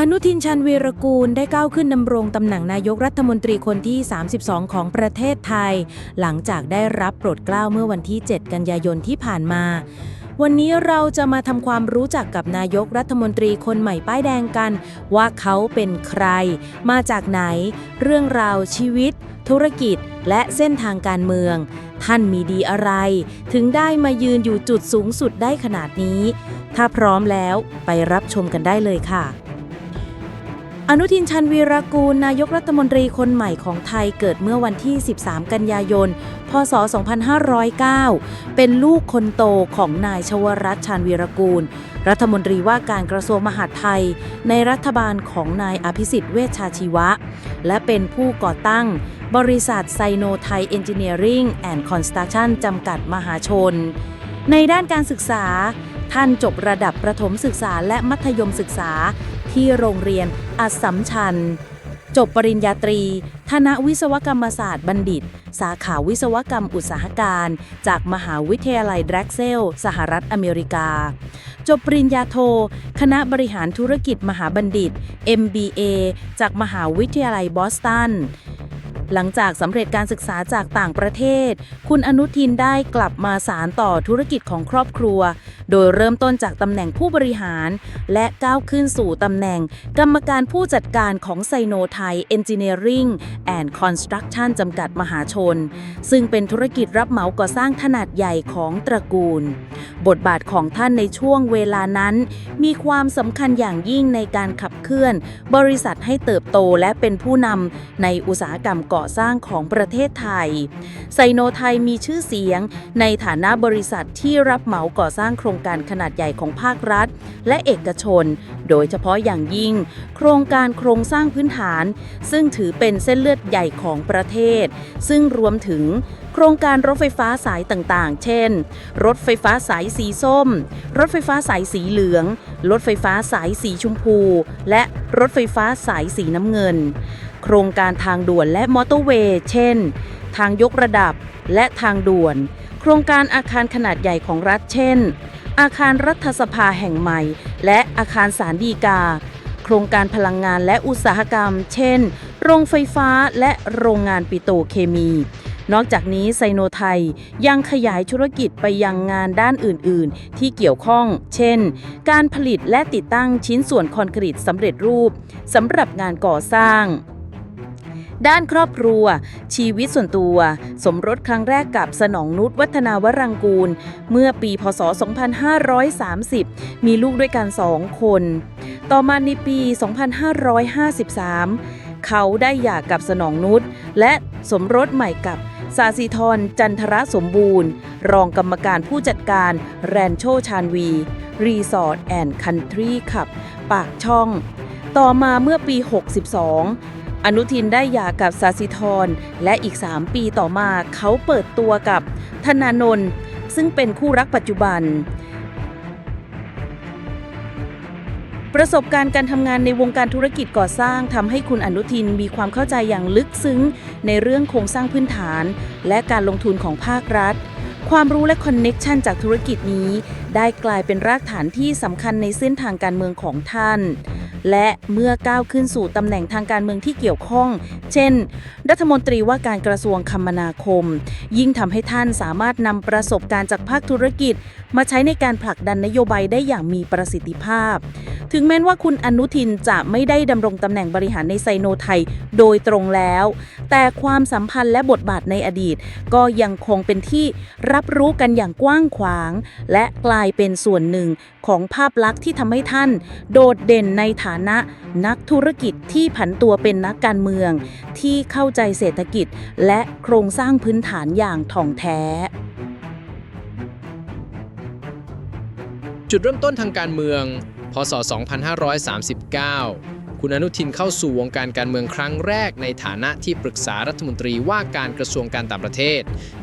อนุทินชันวีรกูลได้ก้าวขึ้นดำรงตำแหน่งนายกรัฐมนตรีคนที่ 32 ของประเทศไทย หลังจากได้รับโปรดเกล้าเมื่อวันที่ 7 กันยายนที่ผ่านมา วันนี้เราจะมาทำความรู้จักกับนายกรัฐมนตรีคนใหม่ป้ายแดงกัน ว่าเขาเป็นใคร มาจากไหน เรื่องราวชีวิต ธุรกิจ และเส้นทางการเมืองท่านมีดีอะไร ถึงได้มายืนอยู่จุดสูงสุดได้ขนาดนี้ ถ้าพร้อมแล้วไปรับชมกันได้เลยค่ะ อนุทินชันวีรกูล นายกรัฐมนตรีคนใหม่ของไทยเกิดเมื่อวันที่ 13 กันยายน พศ 2509 เป็นลูกคนโตของนายชวรัตน์ชันวีรกูล รัฐมนตรีว่าการกระทรวงมหาดไทย ในรัฐบาลของนายอภิสิทธิ์เวชชาชีวะ และเป็นผู้ก่อตั้ง บริษัทไซโนไทยเอนจิเนียริงแอนด์คอนสตรักชั่นจำกัดมหาชน ในด้านการศึกษาท่านจบระดับประถมศึกษาและมัธยมศึกษา ที่โรงเรียนอัสสัมชัญ จบปริญญาตรีคณะวิศวกรรมศาสตร์บัณฑิต สาขาวิศวกรรมอุตสาหการ จากมหาวิทยาลัยแดร็กเซล สหรัฐอเมริกา จบปริญญาโท คณะบริหารธุรกิจมหาบัณฑิต MBA จากมหาวิทยาลัยบอสตัน หลังจากสำเร็จการศึกษาจากต่างประเทศ คุณอนุทินได้กลับมาสารต่อธุรกิจของครอบครัว โดยเริ่มต้นจากตำแหน่งผู้บริหาร และก้าวขึ้นสู่ตำแหน่ง กรรมการผู้จัดการของไซโนไทยเอนจิเนียริงแอนด์คอนสตรักชั่นจำกัดมหาชน ซึ่งเป็นธุรกิจรับเหมาก่อสร้างขนาดใหญ่ของตระกูล บทบาทของท่านในช่วงเวลานั้น มีความสำคัญอย่างยิ่งในการขับเคลื่อน บริษัทให้เติบโตและเป็นผู้นำในอุตสาหกรรมก่อสร้างของประเทศไทย ไซโนไทยมีชื่อเสียง ในฐานะบริษัทที่รับเหมาก่อสร้างโครงการขนาดใหญ่ของภาครัฐ และเอกชน โดยเฉพาะอย่างยิ่ง โครงการโครงสร้างพื้นฐาน ซึ่งถือเป็นเส้นเลือดใหญ่ของประเทศ ซึ่งรวมถึง โครงการรถไฟฟ้าสายต่างๆ เช่น รถไฟฟ้าสายสีส้ม รถไฟฟ้าสายสีเหลือง รถไฟฟ้าสายสีชมพู และรถไฟฟ้าสายสีน้ำเงิน โครงการทางด่วนและมอเตอร์เวย์ เช่น ทางยกระดับและทางด่วน โครงการอาคารขนาดใหญ่ของรัฐเช่น อาคารรัฐสภาแห่งใหม่ และอาคารสารดีกา โครงการพลังงานและอุตสาหกรรม เช่น โรงไฟฟ้าและโรงงานปิโตรเคมี นอกจากนี้ไซโนไทยยังขยายธุรกิจไปยังงานด้านอื่น ๆ ที่เกี่ยวข้อง เช่น การผลิตและติดตั้งชิ้นส่วนคอนกรีตสำเร็จรูปสำหรับงานก่อสร้างด้านครอบครัว ชีวิตส่วนตัว สมรสครั้งแรกกับสนองนุชวัฒนาวรังกูล เมื่อปีพศ 2530 มีลูกด้วยกันสองคน ต่อมาในปี 2553 เขาได้หย่ากับสนองนุชและสมรสใหม่กับ สาสิธรจันทรสมบูรณ์ รองกรรมการผู้จัดการแรนโชชานวี รีสอร์ทแอนด์คันทรีขับ ปากช่อง ต่อมาเมื่อปี 62 อนุทินได้หย่ากับสาสิธรและอีก 3 ปีต่อมาเขาเปิดตัวกับธนานนท์ซึ่งเป็นคู่รักปัจจุบัน ประสบการณ์การทำงานในวงการธุรกิจก่อสร้างทำให้คุณอนุทินมีความเข้าใจอย่างลึกซึ้ง ในเรื่องโครงสร้างพื้นฐาน และการลงทุนของภาครัฐ ความรู้และคอนเน็กชันจากธุรกิจนี้ ได้กลายเป็นรากฐานที่สำคัญในเส้นทางการเมืองของท่าน และเมื่อก้าวขึ้นสู่ตำแหน่งทางการเมืองที่เกี่ยวข้อง เช่น รัฐมนตรีว่าการกระทรวงคมนาคม ยิ่งทำให้ท่านสามารถนำประสบการณ์จากภาคธุรกิจ มาใช้ในการผลักดันนโยบายได้อย่างมีประสิทธิภาพ ถึงแม้ว่าคุณอนุทินจะไม่ได้ดำรงตำแหน่งบริหารในไซโนไทยโดยตรงแล้ว แต่ความสัมพันธ์และบทบาทในอดีต ก็ยังคงเป็นที่รับรู้กันอย่างกว้างขวาง และกลายเป็นส่วนหนึ่งของภาพลักษณ์ที่ทำให้ท่าน โดดเด่นในฐานะ นักธุรกิจที่ผันตัวเป็นนักการเมือง ที่เข้าใจเศรษฐกิจ และโครงสร้างพื้นฐานอย่างถ่องแท้จุดเริ่มต้นทางการเมือง พศ 2539 คุณอนุทินเข้าสู่วงการการเมืองครั้งแรกในฐานะที่ปรึกษารัฐมนตรีว่าการกระทรวงการต่างประเทศ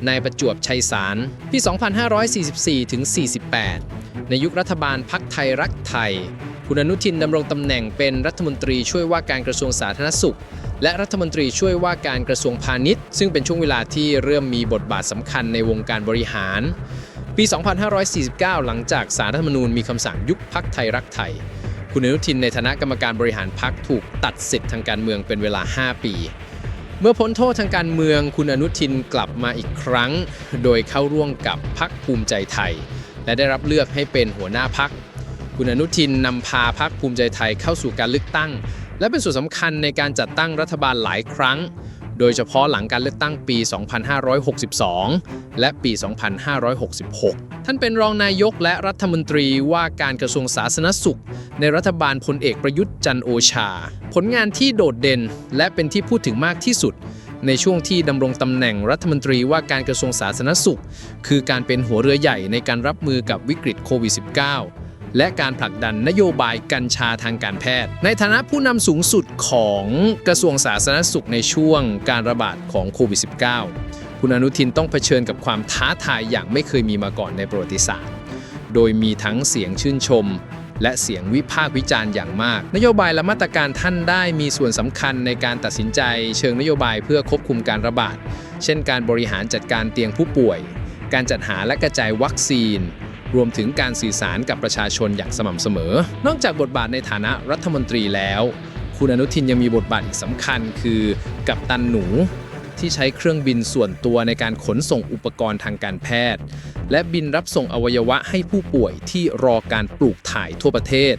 ในประจวบชัยสารปี 2544-48 ในยุครัฐบาลพักไทยรักไทย คุณอนุทินดำรงตำแหน่งเป็นรัฐมนตรีช่วยว่าการกระทรวงสาธารณสุข และรัฐมนตรีช่วยว่าการกระทรวงพาณิชย์ ซึ่งเป็นช่วงเวลาที่เริ่มมีบทบาทสำคัญในวงการบริหาร ปี 2549 หลังจากสารรัฐธรรมนูญมีคำสั่งยุบพักไทยรักไทย คุณอนุทินในฐานะกรรมการบริหารพักถูกตัดสิทธิ์ทางการเมืองเป็นเวลา 5 ปี เมื่อพ้นโทษทางการเมือง คุณอนุทินกลับมาอีกครั้ง โดยเข้าร่วมกับพักภูมิใจไทย และได้รับเลือกให้เป็นหัวหน้าพัก คุณอนุทินนำพาพักภูมิใจไทยเข้าสู่การเลือกตั้ง และเป็นส่วนสำคัญในการจัดตั้งรัฐบาลหลายครั้ง โดยเฉพาะหลังการเลือกตั้งปี 2562 และปี 2566 ท่านเป็นรองนายกและรัฐมนตรีว่าการกระทรวงสาธารณสุข ในรัฐบาลพลเอกประยุทธ์จันโอชา ผลงานที่โดดเด่นและเป็นที่พูดถึงมากที่สุดในช่วงที่ดำรงตำแหน่งรัฐมนตรีว่าการกระทรวงสาธารณสุข คือการเป็นหัวเรือใหญ่ในการรับมือกับวิกฤตโควิด -19 และการผลักดันนโยบายกัญชาทางการแพทย์ ในฐานะผู้นำสูงสุดของกระทรวงสาธารณสุขในช่วงการระบาดของโควิด -19 คุณอนุทินต้องเผชิญกับความท้าทายอย่างไม่เคยมีมาก่อนในประวัติศาสตร์ โดยมีทั้งเสียงชื่นชม และเสียงวิพากษ์วิจารณ์อย่างมาก นโยบายและมาตรการท่านได้มีส่วนสำคัญในการตัดสินใจ เชิงนโยบายเพื่อควบคุมการระบาด เช่น การบริหารจัดการเตียงผู้ป่วย การจัดหาและกระจายวัคซีน รวมถึงการสื่อสารกับประชาชนอย่างสม่ำเสมอ นอกจากบทบาทในฐานะรัฐมนตรีแล้ว คุณอนุทินยังมีบทบาทอีกสำคัญคือกัปตันหนูที่ใช้เครื่องบินส่วนตัวในการขนส่งอุปกรณ์ทางการแพทย์ และบินรับส่งอวัยวะให้ผู้ป่วยที่รอการปลูกถ่ายทั่วประเทศ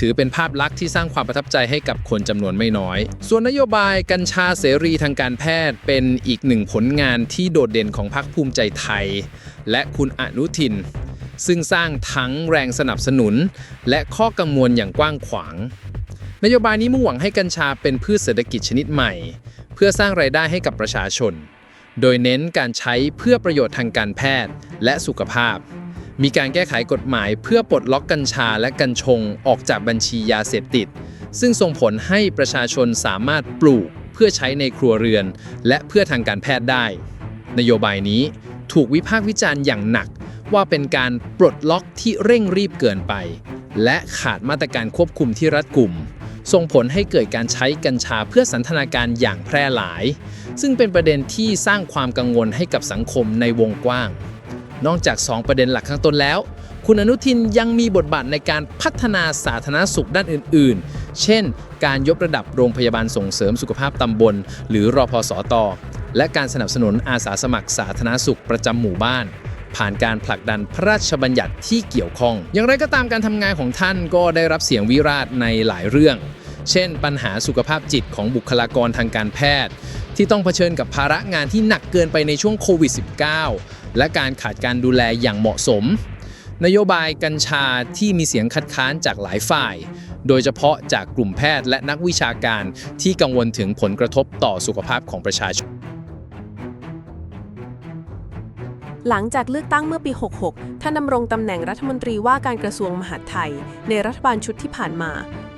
ถือเป็นภาพลักษณ์ที่สร้างความประทับใจให้กับคนจำนวนไม่น้อย ส่วนนโยบายกัญชาเสรีทางการแพทย์เป็นอีกหนึ่งผลงานที่โดดเด่นของพรรคภูมิใจไทย และคุณอนุทิน ซึ่งสร้างทั้งแรงสนับสนุน และข้อกังวลอย่างกว้างขวาง นโยบายนี้มุ่งหวังให้กัญชาเป็นพืชเศรษฐกิจชนิดใหม่ เพื่อสร้างรายได้ให้กับประชาชน โดยเน้นการใช้เพื่อประโยชน์ทางการแพทย์และสุขภาพ มีการแก้ไขกฎหมายเพื่อปลดล็อกกัญชาและกัญชงออกจากบัญชียาเสพติด ซึ่งส่งผลให้ประชาชนสามารถปลูกเพื่อใช้ในครัวเรือน และเพื่อทางการแพทย์ได้ นโยบายนี้ถูกวิพากษ์วิจารณ์อย่างหนัก ว่าเป็นการปลดล็อกที่เร่งรีบเกินไป และขาดมาตรการควบคุมที่รัดกุม ส่งผลให้เกิดการใช้กัญชาเพื่อสันทนาการอย่างแพร่หลาย ซึ่งเป็นประเด็นที่สร้างความกังวลให้กับสังคมในวงกว้าง นอกจาก 2 ประเด็นหลักข้างต้นแล้ว คุณอนุทินยังมีบทบาทในการพัฒนาสาธารณสุขด้านอื่น ๆ เช่น การยกระดับโรงพยาบาลส่งเสริมสุขภาพตำบล หรือรอพสตและการสนับสนุนอาสาสมัครสาธารณสุขประจำหมู่บ้าน ผ่านการผลักดันพระราชบัญญัติที่เกี่ยวข้อง อย่างไรก็ตามการทำงานของท่านก็ได้รับเสียงวิราชในหลายเรื่อง เช่น ปัญหาสุขภาพจิตของบุคลากรทางการแพทย์ ที่ต้องเผชิญกับภาระงานที่หนักเกินไปในช่วงโควิด -19 และการขาดการดูแลอย่างเหมาะสม นโยบายกัญชาที่มีเสียงคัดค้านจากหลายฝ่ายโดยเฉพาะจากกลุ่มแพทย์และนักวิชาการที่กังวลถึงผลกระทบต่อสุขภาพของประชาชน หลังจากเลือกตั้งเมื่อปี 66 ท่านดำรงตำแหน่งรัฐมนตรีว่าการกระทรวงมหาดไทย ในรัฐบาลชุดที่ผ่านมา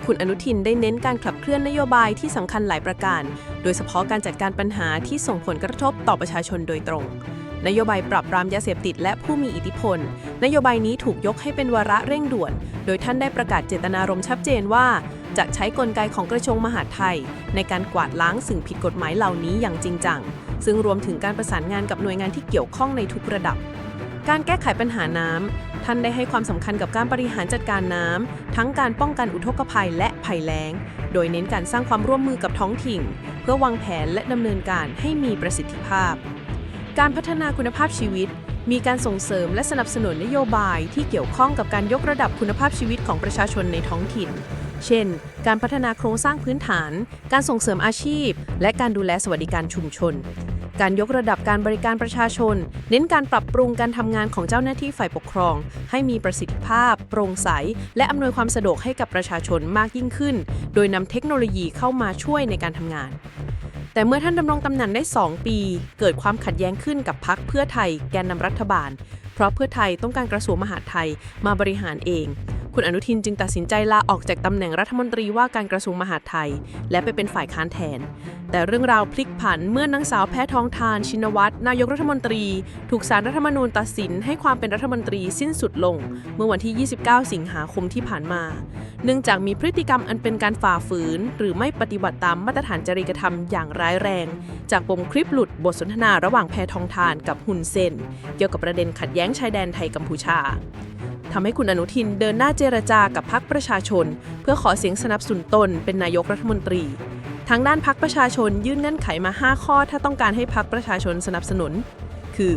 คุณอนุทินได้เน้นการขับเคลื่อนนโยบายที่สำคัญหลายประการ โดยเฉพาะการจัดการปัญหาที่ส่งผลกระทบต่อประชาชนโดยตรง นโยบายปราบปรามยาเสพติดและผู้มีอิทธิพล นโยบายนี้ถูกยกให้เป็นวาระเร่งด่วน โดยท่านได้ประกาศเจตนารมณ์ชัดเจนว่า จะใช้กลไกของกระทรวงมหาดไทย ในการกวาดล้างสิ่งผิดกฎหมายเหล่านี้อย่างจริงจัง ซึ่งรวมถึงการประสานงานกับหน่วยงานที่เกี่ยวข้องในทุกระดับ การแก้ไขปัญหาน้ำท่านได้ให้ความสำคัญกับการบริหารจัดการน้ำทั้งการป้องกันอุทกภัยและภัยแล้ง โดยเน้นการสร้างความร่วมมือกับท้องถิ่น เพื่อวางแผนและดำเนินการให้มีประสิทธิภาพ การพัฒนาคุณภาพชีวิตมีการส่งเสริมและสนับสนุนนโยบายที่เกี่ยวข้องกับการยกระดับคุณภาพชีวิตของประชาชนในท้องถิ่น เช่น การพัฒนาโครงสร้างพื้นฐาน การส่งเสริมอาชีพ และการดูแลสวัสดิการชุมชน การยกระดับการบริการประชาชน เน้นการปรับปรุงการทำงานของเจ้าหน้าที่ฝ่ายปกครอง ให้มีประสิทธิภาพ โปร่งใส และอำนวยความสะดวกให้กับประชาชนมากยิ่งขึ้น โดยนำเทคโนโลยีเข้ามาช่วยในการทำงานแต่เมื่อท่านดำรงตำแหน่งได้ 2 ปี เกิดความขัดแย้งขึ้นกับพักเพื่อไทยแกนนำรัฐบาล เพราะเพื่อไทยต้องการกระทรวงมหาดไทยมาบริหารเอง คุณอนุทินจึงตัดสินใจลาออกจากตำแหน่งรัฐมนตรีว่าการกระทรวงมหาดไทย และไปเป็นฝ่ายค้านแทน แต่เรื่องราวพลิกผันเมื่อนางสาวแพทองทานชินวัตรนายกรัฐมนตรี ถูกสารรัฐธรรมนูญตัดสินให้ความเป็นรัฐมนตรีสิ้นสุดลง เมื่อวันที่ 29 สิงหาคมที่ผ่านมา เนื่องจากมีพฤติกรรมอันเป็นการฝ่าฝืน หรือไม่ปฏิบัติตามมาตรฐานจริยธรรมอย่างร้ายแรง จากปมคลิปหลุดบทสนทนาระหว่างแพทองทานกับฮุนเซนเกี่ยวกับประเด็นขัดแย้งชายแดนไทยกัมพูชา ทำให้คุณอนุทินเดินหน้าเจรจากับพรรคประชาชน เพื่อขอเสียงสนับสนุนตนเป็นนายกรัฐมนตรี ทางด้านพรรคประชาชนยื่นเงื่อนไขมา 5 ข้อ ถ้าต้องการให้พรรคประชาชนสนับสนุน คือ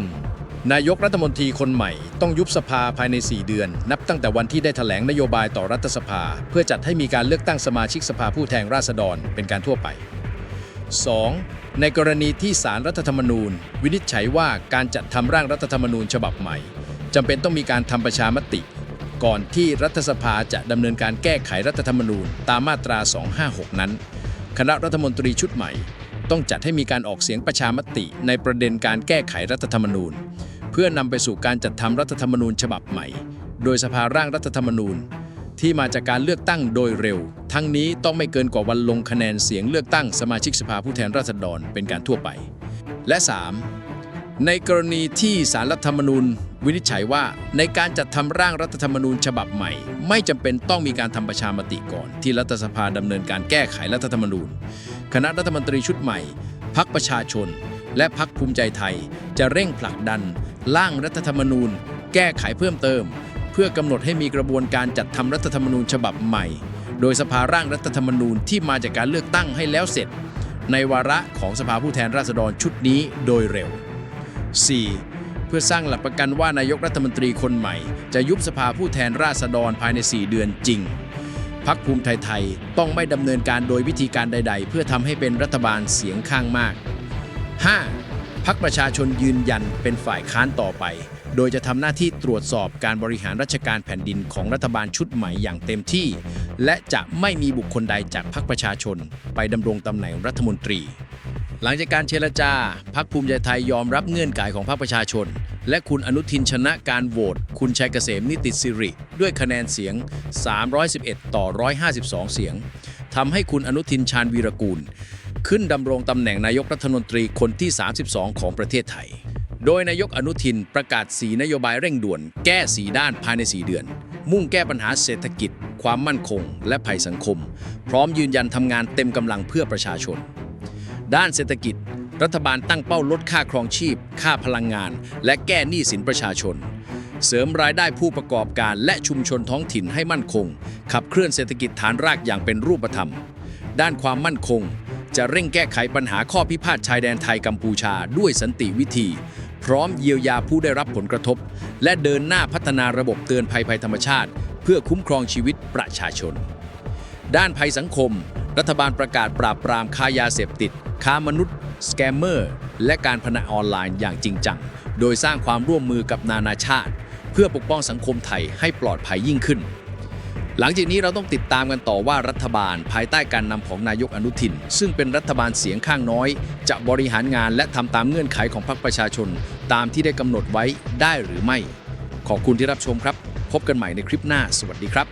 1. นายกรัฐมนตรีคนใหม่ ต้องยุบสภาภายใน 4 เดือน นับตั้งแต่วันที่ได้แถลงนโยบายต่อรัฐสภา เพื่อจัดให้มีการเลือกตั้งสมาชิกสภาผู้แทนราษฎรเป็นการทั่วไป 2. ในกรณีที่สารรัฐธรรมนูญ วินิจฉัยว่าการจัดทำร่างรัฐธรรมนูญฉบับใหม่ จำเป็นต้องมีการทำประชามติ ก่อนที่รัฐสภาจะดำเนินการแก้ไขรัฐธรรมนูญตามมาตรา 256 นั้น คณะรัฐมนตรีชุดใหม่ ต้องจัดให้มีการออกเสียงประชามติในประเด็นการแก้ไขรัฐธรรมนูญ เพื่อนำไปสู่การจัดทำรัฐธรรมนูญฉบับใหม่ โดยสภาร่างรัฐธรรมนูญ ที่มาจากการเลือกตั้งโดยเร็ว ทั้งนี้ต้องไม่เกินกว่าวันลงคะแนนเสียงเลือกตั้งสมาชิกสภาผู้แทนราษฎรเป็นการทั่วไป และ 3. ในกรณีที่สารรัฐธรรมนูญ วินิจฉัยว่าในการจัดทำร่างรัฐธรรมนูญฉบับใหม่ ไม่จำเป็นต้องมีการทำประชามติก่อน ที่รัฐสภาดำเนินการแก้ไขรัฐธรรมนูญ คณะรัฐมนตรีชุดใหม่พักประชาชน และพักภูมิใจไทย จะเร่งผลักดัน ร่างรัฐธรรมนูญ แก้ไขเพิ่มเติม เพื่อกำหนดให้มีกระบวนการจัดทำรัฐธรรมนูญฉบับใหม่ โดยสภาร่างรัฐธรรมนูญที่มาจากการเลือกตั้งให้แล้วเสร็จ ในวาระของสภาผู้แทนราษฎรชุดนี้โดยเร็ว 4. เพื่อสร้างหลักประกันว่านายกรัฐมนตรีคนใหม่ จะยุบสภาผู้แทนราษฎรภายใน 4 เดือนจริงพักภูมิไทยไทยต้องไม่ดำเนินการโดยวิธีการใด ๆ เพื่อทำให้เป็นรัฐบาลเสียงข้างมาก 5. พักประชาชนยืนยันเป็นฝ่ายค้านต่อไป โดยจะทำหน้าที่ตรวจสอบการบริหารราชการแผ่นดินของรัฐบาลชุดใหม่อย่างเต็มที่ และจะไม่มีบุคคลใดจากพักประชาชน ไปดำรงตำแหน่งรัฐมนตรี หลังจากการเจรจาพักภูมิใจไทยยอมรับเงื่อนไขของพรรคประชาชน และคุณอนุทินชนะการโหวตคุณชัยเกษมนิติสิริ ด้วยคะแนนเสียง 311 ต่อ 152 เสียงทำให้คุณอนุทินชาญวีรกูล ขึ้นดำรงตำแหน่งนายกรัฐมนตรีคนที่ 32 ของประเทศไทย โดยนายกอนุทินประกาศสีนโยบายเร่งด่วน แก้สีด้านภายใน 4 เดือน มุ่งแก้ปัญหาเศรษฐกิจ ความมั่นคง และภัยสังคม พร้อมยืนยันทำงานเต็มกำลังเพื่อประชาชน ด้านเศรษฐกิจ รัฐบาลตั้งเป้าลดค่าครองชีพ ค่าพลังงาน และแก้หนี้สินประชาชน เสริมรายได้ผู้ประกอบการและชุมชนท้องถิ่นให้มั่นคง ขับเคลื่อนเศรษฐกิจฐานรากอย่างเป็นรูปธรรม ด้านความมั่นคง จะเร่งแก้ไขปัญหาข้อพิพาทชายแดนไทยกัมพูชาด้วยสันติวิธี พร้อมเยียวยาผู้ได้รับผลกระทบ และเดินหน้าพัฒนาระบบเตือนภัยภัยธรรมชาติ เพื่อคุ้มครองชีวิตประชาชน ด้านภัยสังคม รัฐบาลประกาศปราบปรามค้ายาเสพติด ค้ามนุษย์ สแกมเมอร์ และการพนันออนไลน์อย่างจริงจัง โดยสร้างความร่วมมือกับนานาชาติ เพื่อปกป้องสังคมไทยให้ปลอดภัยยิ่งขึ้น หลังจากนี้เราต้องติดตามกันต่อว่ารัฐบาลภายใต้การนำของนายกอนุทิน ซึ่งเป็นรัฐบาลเสียงข้างน้อย จะบริหารงานและทำตามเงื่อนไขของพรรคประชาชน ตามที่ได้กำหนดไว้ได้หรือไม่ ขอบคุณที่รับชมครับ พบกันใหม่ในคลิปหน้า สวัสดีครับ